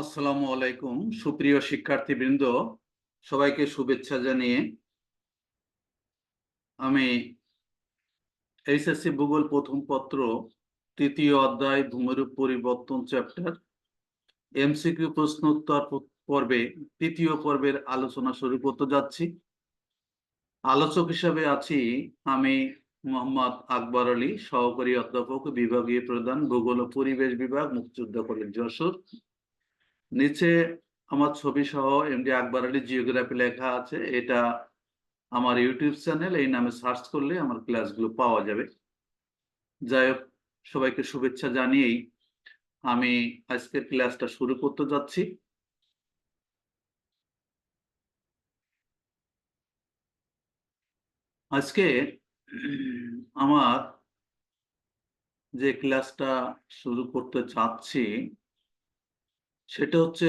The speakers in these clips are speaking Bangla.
আসসালামু আলাইকুম, সুপ্রিয় শিক্ষার্থীবৃন্দ, সবাইকে শুভেচ্ছা জানিয়ে আমি এইচএসসি ভূগোল প্রথম পত্র, তৃতীয় অধ্যায়, ভূমিরূপ পরিবর্তন চ্যাপ্টার, এমসিকিউ প্রশ্ন উত্তর পর্বে, তৃতীয় পর্বের আলোচনা শুরু করতে যাচ্ছি। আলোচক হিসাবে আছি আমি মোহাম্মদ আকবর আলী, সহকারী অধ্যাপক, বিভাগীয় প্রধান, ভূগোল ও পরিবেশ বিভাগ, মুক্তিযোদ্ধা কলেজ যশোর। নিচে আমার ছবি সহ এমডি আকবর আলী জিওগ্রাফি লেখা আছে। এটা আমার ইউটিউব চ্যানেল, এই নামে সার্চ করলে আমার ক্লাসগুলো পাওয়া যাবে। যাই হোক, সবাইকে শুভেচ্ছা জানিয়েই আমি আজকের ক্লাসটা শুরু করতে যাচ্ছি। আজকে আমার যে ক্লাসটা শুরু করতে চাচ্ছি সেটা হচ্ছে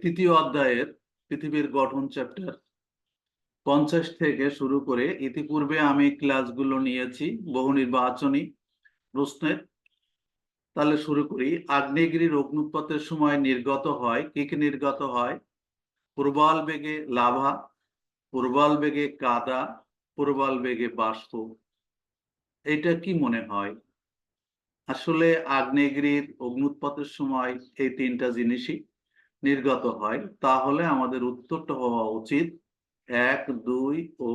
তৃতীয় অধ্যায়ের পৃথিবীর গঠন চ্যাপ্টার পঞ্চাশ থেকে শুরু করে ইতিপূর্বে আমি ক্লাসগুলো নিয়েছি, বহু নির্বাচনী প্রশ্নের। তাহলে শুরু করি। আগ্নেয়গিরির অগ্নুৎপাতের সময় নির্গত হয়। কি কি নির্গত হয়? পূর্বাল বেগে লাভা, পূর্বাল বেগে কাদা, পূর্বাল বেগে বাষ্প। এটা কি মনে হয়? আসলে আগ্নেয়গিরির অগ্নুৎপাতের সময় এই তিনটা জিনিসই নির্গত হয়। তাহলে আমাদের উত্তরটা হওয়া উচিত এক, দুই ও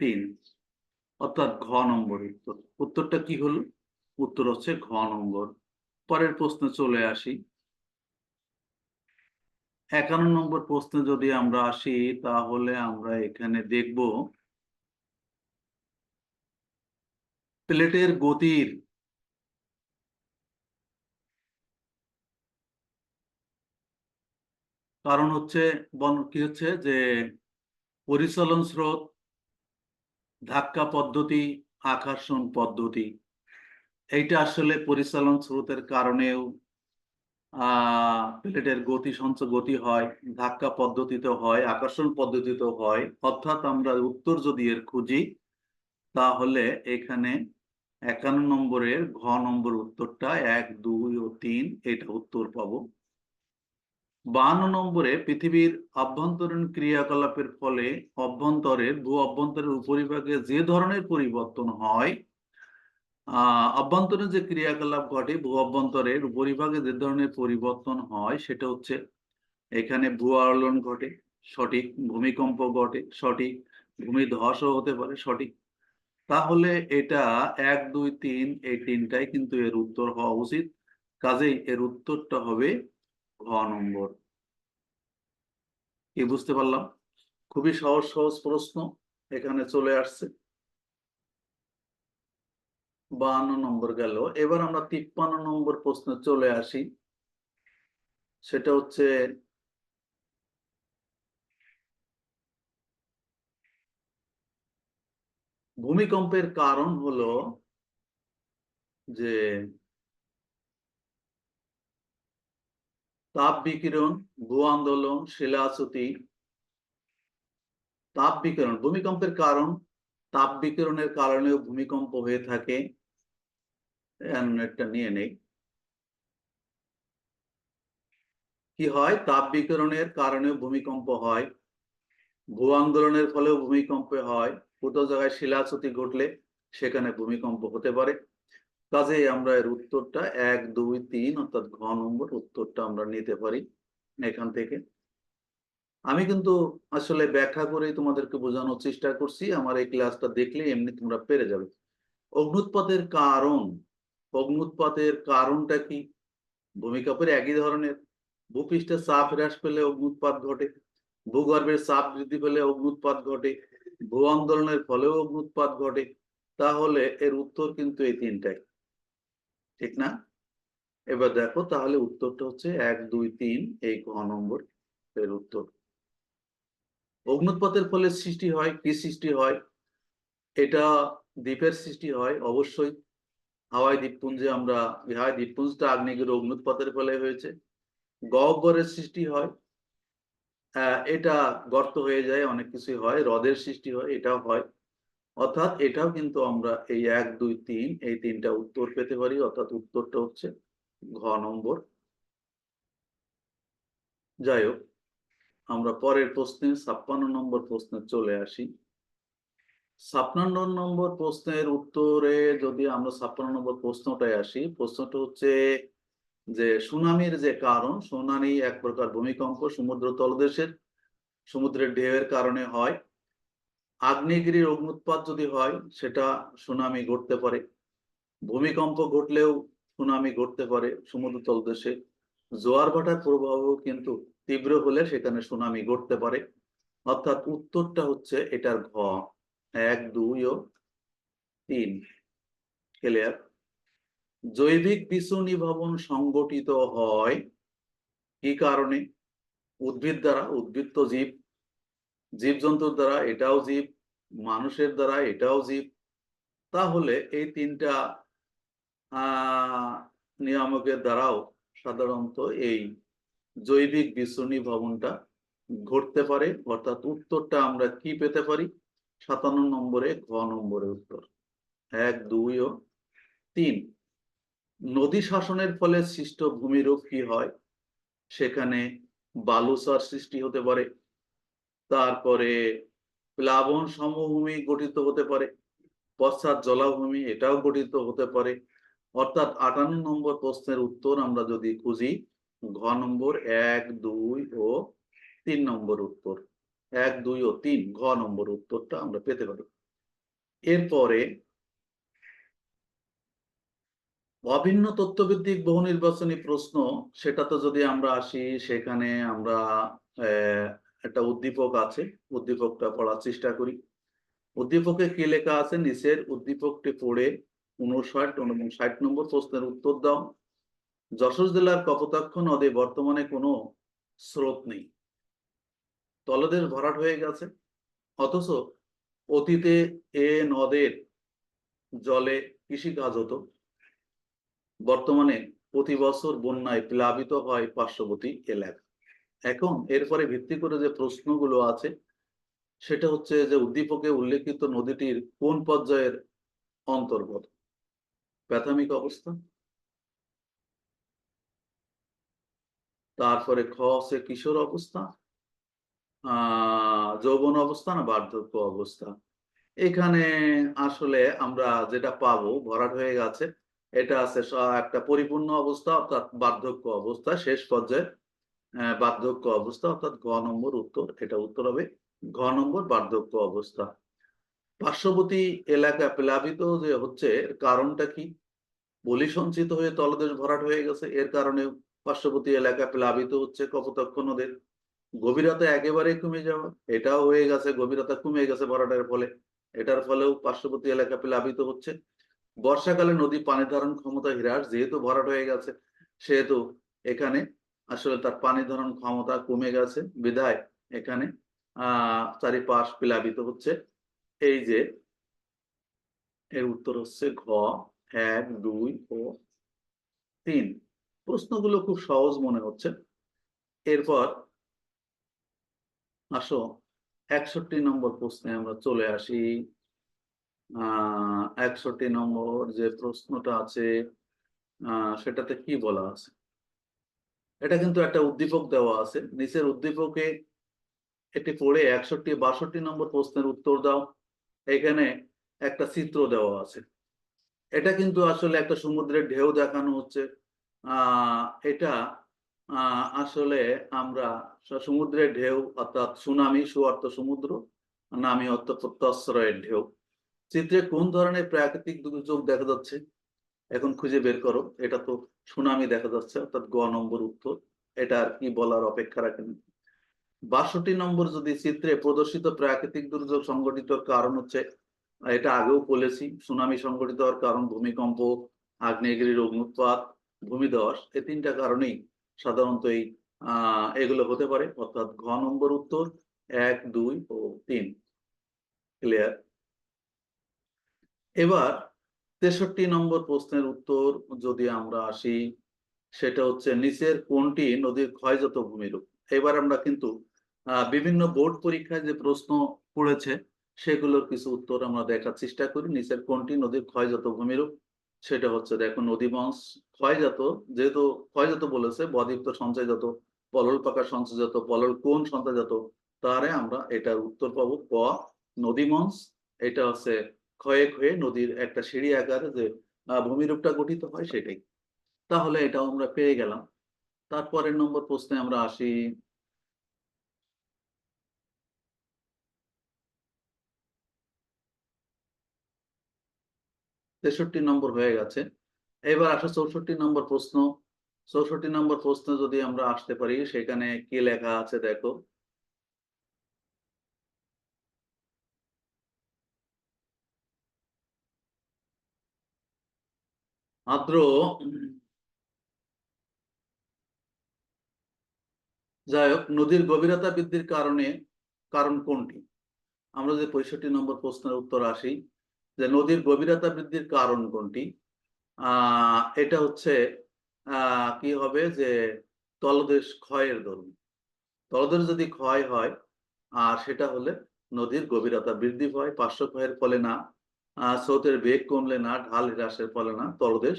তিন। অর্থাৎ ঘ নম্বর উত্তর। উত্তরটা কি হলো? উত্তর হচ্ছে ঘ নম্বর। পরের প্রশ্নে চলে আসি। একান্ন নম্বর প্রশ্নে যদি আমরা আসি, তাহলে আমরা এখানে দেখব, প্লেটের গতির কারণ হচ্ছে, বন, কি হচ্ছে যে পরিচালন স্রোত, ধাক্কা পদ্ধতি আকর্ষণ পদ্ধতি, এইটা আসলে পরিচালন স্রোতের কারণেও প্লেটের গতি সঞ্চয় গতি হয়, ধাক্কা পদ্ধতিতে হয় আকর্ষণ পদ্ধতিতে হয়। অর্থাৎ আমরা উত্তর যদি এর খুঁজি, তাহলে এখানে একান্ন নম্বরের ঘ নম্বর উত্তরটা এক, দুই ও তিন, এটা উত্তর পাবো। বাহান্ন নম্বরে পৃথিবীর অভ্যন্তরীণ ক্রিয়াকলাপের ফলে অভ্যন্তরের ভূ অভ্যন্তরের উপরিভাগে যে ধরনের পরিবর্তন হয় অভ্যন্তরীণ যে ক্রিয়াকলাপ ঘটে, ভূ অভ্যন্তরের উপরিভাগে যে ধরনের পরিবর্তন হয়, সেটা হচ্ছে এখানে ভূ আলোড়ন ঘটে, সঠিক ভূমিকম্প ঘটে, সঠিক ভূমি ধসও হতে পারে, সঠিক। তাহলে এটা এক, দুই, তিন, এই তিনটাই কিন্তু এর উত্তর হওয়া উচিত। কাজেই এর উত্তরটা হবে ঘ নম্বর। কি বুঝতে পারলাম? খুবই সহজ সহজ প্রশ্ন এখানে চলে আসছে। বাহান্ন নম্বর গেল। এবার আমরা তিপ্পান্ন নম্বর প্রশ্নে চলে আসি। সেটা হচ্ছে, ভূমিকম্পের কারণ হলো যে তাপ বিকিরণ, ভূ আন্দোলন শিলাচ্যুতি তাপ বিকিরণ, ভূমিকম্পের কারণ। তাপ বিকিরণের কারণেও ভূমিকম্প হয়ে থাকে। একটা নিয়ে নেই। কি হয়? তাপ বিকিরণের কারণেও ভূমিকম্প হয়। ভূ আন্দোলনের ফলেও ভূমিকম্প হয়। কোথাও জায়গায় শিলাচ্যুতি ঘটলে সেখানে ভূমিকম্প হতে পারে। কাজেই আমরা এর উত্তরটা এক, দুই, তিন, অর্থাৎ ঘ নম্বর উত্তরটা আমরা নিতে পারি এখান থেকে। আমি কিন্তু আসলে ব্যাখ্যা করেই তোমাদেরকে বোঝানোর চেষ্টা করছি। আমার এই ক্লাসটা দেখলে এমনি তোমরা পেরে যাবে। অগ্নুৎপাতের কারণ, অগ্নুৎপাতের কারণটা কি? ভূমিকম্পের একই ধরনের। ভূপৃষ্ঠের চাপ হ্রাস পেলে অগ্নুৎপাত ঘটে ভূগর্ভের চাপ বৃদ্ধি পেলে অগ্নুৎপাত ঘটে, ভূ আন্দোলনের ফলেও অগ্নুৎপাত ঘটে। তাহলে এর উত্তর কিন্তু এই তিনটাই। ঠিক না? এবার দেখো তাহলে উত্তরটা হচ্ছে এক, দুই, তিন, এই ঘ নম্বর এর উত্তর। অগ্নুৎপাতের ফলে সৃষ্টি হয়, কি সৃষ্টি হয়? এটা দ্বীপের সৃষ্টি হয়, অবশ্যই। হাওয়াই দ্বীপপুঞ্জে আমরা, হাওয়াই দ্বীপপুঞ্জটা আগ্নেয়গির অগ্নুৎপাতের ফলে হয়েছে। গহ্বরের সৃষ্টি হয় এটা গর্ত হয়ে যায়, অনেক কিছুই হয়, হ্রদের সৃষ্টি হয়, এটাও হয়। অর্থাৎ এটাও কিন্তু আমরা এই এক, দুই, তিন, এই তিনটা উত্তর পেতে পারি, অর্থাৎ উত্তরটা হচ্ছে ঘ নম্বর। যাই হোক, আমরা পরের প্রশ্নে ছাপ্পান্ন নম্বর প্রশ্নে চলে আসি। ছাপ্পান্ন নম্বর প্রশ্নের উত্তরে যদি আমরা ছাপ্পান্ন নম্বর প্রশ্নটায় আসি, প্রশ্নটা হচ্ছে যে সুনামির যে কারণ, সুনামি এক প্রকার ভূমিকম্প সমুদ্র তলদেশের সমুদ্রের ঢেউয়ের কারণে হয়। আগ্নেয়গিরির অগ্নুৎপাত যদি হয়, সেটা সুনামি ঘটতে পারে। ভূমিকম্প ঘটলেও সুনামি ঘটতে পারে সমুদ্র তলদেশে জোয়ার ভাটার প্রভাব কিন্তু তীব্র হলে সেখানে সুনামি ঘটতে পারে। অর্থাৎ উত্তরটা হচ্ছে এটার ঘ। এক, দুই ও তিন। ক্লিয়ার জৈবিক বিষ্ণু নিভাবন সংগঠিত হয় কি কারণে? উদ্ভিদ দ্বারা, উদ্ভিদ জীব। জীবজন্তুর দ্বারা, এটাও জীব, মানুষের দ্বারা, এটাও জীব। তাহলে এই তিনটা নিয়ামকের দ্বারাও সাধারণত এই জৈবিক বিশ্বনী ভবনটা ঘটতে পারে। অর্থাৎ উত্তরটা আমরা কি পেতে পারি? সাতান্ন নম্বরে, ঘ নম্বরে উত্তর। এক, দুই ও তিন। নদী শাসনের ফলে সৃষ্ট ভূমিরূপ কি হয়? সেখানে বালুসার সৃষ্টি হতে পারে। তারপরে প্লাবন সমভূমি গঠিত হতে পারে, পশ্চাৎ জলাভূমি এটাও গঠিত হতে পারে। অর্থাৎ আটান্ন নম্বর প্রশ্নের উত্তর আমরা যদি খুঁজি, ঘ নম্বর, এক, দুই ও তিন নম্বর উত্তর। এক, দুই ও তিন, ঘ নম্বর উত্তরটা আমরা পেতে পারি। এরপরে অভিন্ন তথ্যভিত্তিক বহু নির্বাচনী প্রশ্ন, সেটাতে যদি আমরা আসি, সেখানে আমরা একটা উদ্দীপক আছে, উদ্দীপকটা পড়ার চেষ্টা করি। উদ্দীপকে কি লেখা আছে? নিচের উদ্দীপকটি পড়ে উনষাট এবং ষাট নম্বর প্রশ্নের উত্তর দাও। যশোর জেলার কপোতাক্ষ নদে বর্তমানে কোনো স্রোত নেই। তলদেশ ভরাট হয়ে গেছে। অথচ অতীতে এ নদের জলে কৃষিকাজ হতো। বর্তমানে প্রতি বছর বন্যায় প্লাবিত হয় পার্শ্ববর্তী এলাকা। এখন এরপরে ভিত্তি করে যে প্রশ্নগুলো আছে, সেটা হচ্ছে যে উদ্দীপকে উল্লেখিত নদীটির কোন পর্যায়ের অন্তর্গত? প্রাথমিক অবস্থা। তারপরে খ হচ্ছে কিশোর অবস্থা যৌবন অবস্থা না বার্ধক্য অবস্থা। এখানে আসলে আমরা যেটা পাবো, ভরাট হয়ে গেছে, এটা আছে স- একটা পরিপূর্ণ অবস্থা অর্থাৎ বার্ধক্য অবস্থা, শেষ পর্যায়ে বার্ধক্য অবস্থা, অর্থাৎ ঘ নম্বর উত্তর, এটা উত্তর হবে ঘ নম্বর বার্ধক্য অবস্থা। পার্শ্ববর্তী এলাকা প্লাবিত যে হচ্ছে কারণটা কি? বলি সঞ্চিত হয়ে তলদেশ ভরাট হয়ে গেছে, এর কারণে পার্শ্ববর্তী এলাকা প্লাবিত হচ্ছে কপোতাক্ষ নদের। গভীরতা একেবারে কমে যাওয়া, এটাও হয়ে গেছে, গভীরতা কমে গেছে ভরাটের ফলে। এটার ফলেও পার্শ্ববর্তী এলাকা প্লাবিত হচ্ছে। বর্ষাকালে নদী পানি ধারণ ক্ষমতা হ্রাস, যেহেতু ভরাট হয়ে গেছে, সেহেতু এখানে আসলে তার পানি ধারণ ক্ষমতা কমে গেছে। বিধায় এখানে। আহ চারিপাশ প্লাবিত হচ্ছে। এই যে, এর উত্তর হচ্ছে ঘ, এক, দুই, ও তিন। প্রশ্নগুলো খুব সহজ মনে হচ্ছে। এরপর আসো, একষট্টি নম্বর প্রশ্নে আমরা চলে আসি। আহ একষট্টি নম্বর যে প্রশ্নটা আছে সেটাতে কি বলা আছে? এটা কিন্তু একটা উদ্দীপক দেওয়া আছে। নিচের উদ্দীপকে এটি পড়ে একষট্টি, বাষট্টি নম্বর প্রশ্নের উত্তর দাও। এখানে একটা চিত্র দেওয়া আছে। এটা কিন্তু আসলে একটা সমুদ্রের ঢেউ দেখানো হচ্ছে। এটা আসলে আমরা সমুদ্রের ঢেউ অর্থাৎ সুনামি সুয়ার্থ সমুদ্র, নামি অর্থ প্রত্যশ্রয়ের ঢেউ। চিত্রে কোন ধরনের প্রাকৃতিক দুর্যোগ দেখা যাচ্ছে? এখন খুঁজে বের করো। এটা তো সুনামি দেখা যাচ্ছে, অর্থাৎ গ নম্বর উত্তর। এটা আর কি বলার অপেক্ষা রাখেন? বাষট্টি নম্বর যদি চিত্রে প্রদর্শিত প্রাকৃতিক দুর্যোগ সংঘটিত কারণ হচ্ছে, এটা আগেও বলেছি, সুনামি সংঘটিত হওয়ার কারণ ভূমিকম্প, আগ্নেয়গিরির অগ্নুৎপাত, ভূমিধস, এ তিনটা কারণেই সাধারণত এই এগুলো হতে পারে। অর্থাৎ ঘ নম্বর উত্তর, এক, দুই ও তিন। ক্লিয়ার এবার তেষট্টি নম্বর প্রশ্নের উত্তর যদি আমরা আসি, সেটা হচ্ছে নিচের কোনটি নদীর ক্ষয়জাত ভূমিরূপ? এবার আমরা কিন্তু বিভিন্ন বোর্ড পরীক্ষায় যে প্রশ্ন পড়েছে, সেগুলোর কিছু উত্তর আমরা দেখার চেষ্টা করি। নিচের কোনটি নদীর ক্ষয়জাত ভূমিরূপ? সেটা হচ্ছে দেখো নদী বংশ ক্ষয়জাত, যেহেতু ক্ষয়জাত বলেছে বদীপ্ত সঞ্চয়জাত, পলল পাকা সঞ্চয়জাত, পলল কোন সঞ্চয়জাত? তারে আমরা এটার উত্তর পাবো ক নদী মঞ্চ এটা হচ্ছে ক্ষয়ে ক্ষয়ে নদীর একটা সিঁড়ি আকারে যে ভূমিরূপটা গঠিত হয় সেটাই। তাহলে এটাও আমরা পেয়ে গেলাম। তারপরের নম্বর প্রশ্নে আমরা আসি। তেষট্টি নম্বর হয়ে গেছে। এবার আসো চৌষট্টি নম্বর প্রশ্ন। চৌষট্টি নম্বর প্রশ্ন যদি আমরা আসতে পারি, সেখানে কি লেখা আছে দেখো। আদ্র যাই হোক, নদীর গভীরতা বৃদ্ধির কারণে কারণ কোনটি? আমরা যে পঁয়ষট্টি নম্বর প্রশ্নের উত্তর আসি, যে নদীর গভীরতা বৃদ্ধির কারণ কোনটি? এটা হচ্ছে কি হবে? যে তলদেশ ক্ষয়ের দরুন। তলদেশ যদি ক্ষয় হয়, আর সেটা হলে নদীর গভীরতা বৃদ্ধি হয় পার্শ্ব ক্ষয়ের ফলে না। স্রোতের বেগ কমলে না, ঢাল হ্রাসের ফলে না, তলদেশ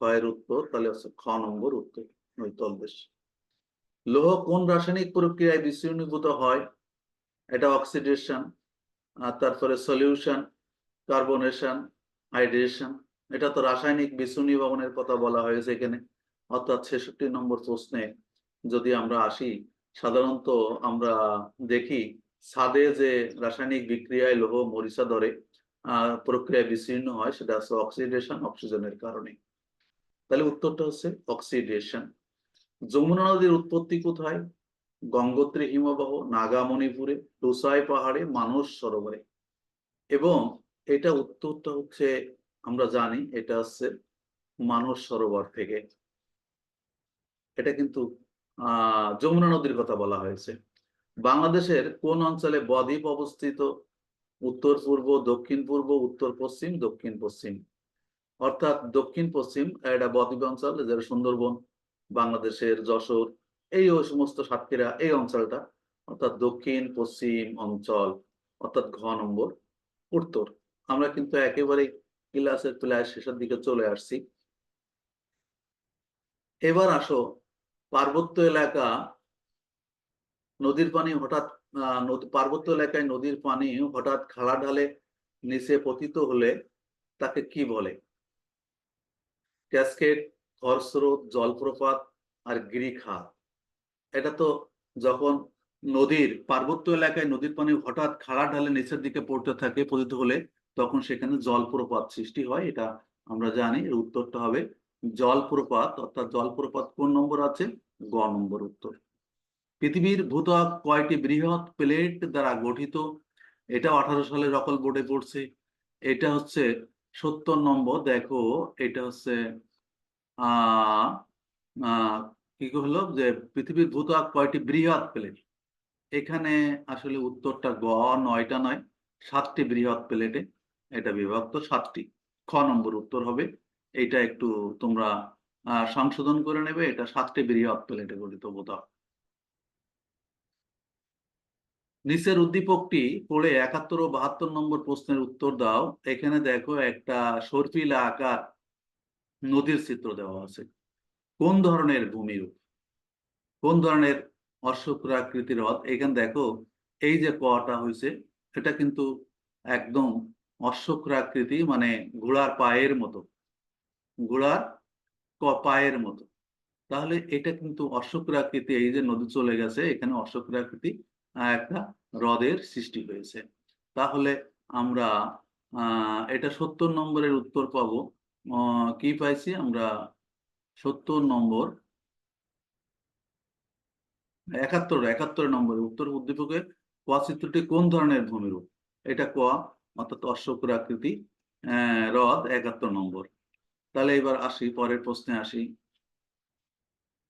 ক্ষয়ের উত্তর তাহলে হচ্ছে খ নম্বর উত্তর ওই তলদেশ। লোহ কোন রাসায়নিক প্রক্রিয়ায় বিশৃণীভূত হয়? এটা অক্সিডেশন, আর তারপরে সলিউশন, কার্বনেশন, হাইড্রেশন, এটা তো রাসায়নিক বিশৃণীভবনের কথা বলা হয়েছে এখানে। অর্থাৎ ছেষট্টি নম্বর প্রশ্নে যদি আমরা আসি, সাধারণত আমরা দেখি, ছাদে যে রাসায়নিক বিক্রিয়ায় লোহ মরিচা ধরে প্রক্রিয়া বিচ্ছিন্ন হয়, সেটা হচ্ছে অক্সিডেশন অক্সিজেনের কারণে। তাহলে উত্তরটা হচ্ছে অক্সিডেশন যমুনা নদীর উৎপত্তি কোথায়? গঙ্গোত্রী হিমবাহ, নাগামণিপুরে টুসাই পাহাড়ে, মানস সরোবরে। এবং এটা উত্তরটা হচ্ছে, আমরা জানি, এটা হচ্ছে মানস সরোবর থেকে। এটা কিন্তু যমুনা নদীর কথা বলা হয়েছে। বাংলাদেশের কোন অঞ্চলে বদ্বীপ অবস্থিত? উত্তর পূর্ব, দক্ষিণ পূর্ব, উত্তর পশ্চিম, দক্ষিণ পশ্চিম। অর্থাৎ দক্ষিণ পশ্চিম এটা বদ্বীপ অঞ্চল, যেটা সুন্দরবন, বাংলাদেশের যশোর, এই ওই সমস্ত সাতক্ষীরা, এই অঞ্চলটা। অর্থাৎ দক্ষিণ পশ্চিম অঞ্চল, অর্থাৎ ঘ নম্বর উত্তর। আমরা কিন্তু একেবারে ক্লাসের প্রায় শেষের দিকে চলে আসছি। এবার আসো, পার্বত্য এলাকা, নদীর পানি হঠাৎ পার্বত্য এলাকায় নদীর পানি হঠাৎ খাড়া ঢালে নিচে পতিত হলে তাকে কি বলে? ক্যাসকেড খরস্রোত জলপ্রপাত আর গিরিখাত এটা তো যখন নদীর পার্বত্য এলাকায় নদীর পানি হঠাৎ খাড়া ঢালে নিচের দিকে পড়তে থাকে, পতিত হলে তখন সেখানে জলপ্রপাত সৃষ্টি হয়, এটা আমরা জানি। এর উত্তরটা হবে জলপ্রপাত, অর্থাৎ জলপ্রপাত কোন নম্বর আছে? গ নম্বর উত্তর। পৃথিবীর ভূত্বক কয়টি বৃহৎ প্লেট দ্বারা গঠিত? এটা আঠারো সালে রকল বোর্ডে পড়ছে। এটা হচ্ছে সত্তর নম্বর, দেখো, এটা হচ্ছে কি হলো? যে পৃথিবীর ভূত্বক কয়টি বৃহৎ প্লেট? এখানে আসলে উত্তরটা গ, নয়টা নয়, সাতটি বৃহৎ প্লেটে এটা বিভক্ত, সাতটি। খ নম্বর উত্তর হবে। এটা একটু তোমরা সংশোধন করে নেবে। এটা সাতটি বৃহৎ প্লেটে গঠিত ভূত্বক নিচের উদ্দীপকটি পড়ে একাত্তর ও বাহাত্তর নম্বর প্রশ্নের উত্তর দাও। এখানে দেখো একটা সর্পিলা আকার নদীর চিত্র দেওয়া আছে। কোন ধরনের ভূমিরূপ কোন ধরনের অশ্বক্রাকৃতির হ্রদ এখানে দেখো এই যে কটা হয়েছে, এটা কিন্তু একদম অশ্বক্রাকৃতি মানে ঘোড়ার পায়ের মতো। ঘোড়ার পায়ের মতো। তাহলে এটা কিন্তু অশ্বক্রাকৃতি এই যে নদী চলে গেছে, এখানে অশ্বক্রাকৃতি একটা হ্রদের সৃষ্টি হয়েছে। তাহলে আমরা এটা সত্তর নম্বরের উত্তর পাবো। কি পাইছি আমরা? সত্তর নম্বর। একাত্তর একাত্তর নম্বরে উত্তর উদ্দীপকে ক চিত্রটি কোন ধরনের ভূমিরূপ? এটা ক, অর্থাৎ অশ্বক্রাকৃতি হ্রদ, একাত্তর নম্বর। তাহলে এবার আসি, পরের প্রশ্নে আসি।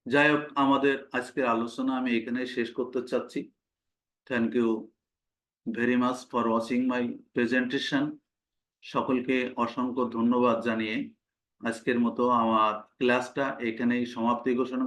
যাই হোক, আমাদের আজকের আলোচনা আমি এখানে শেষ করতে চাচ্ছি। Thank you very much for watching my presentation সকলকে অসংখ্য ধন্যবাদ জানিয়ে আজকের মতো আমার ক্লাসটা এখানেই সমাপ্তি ঘোষণা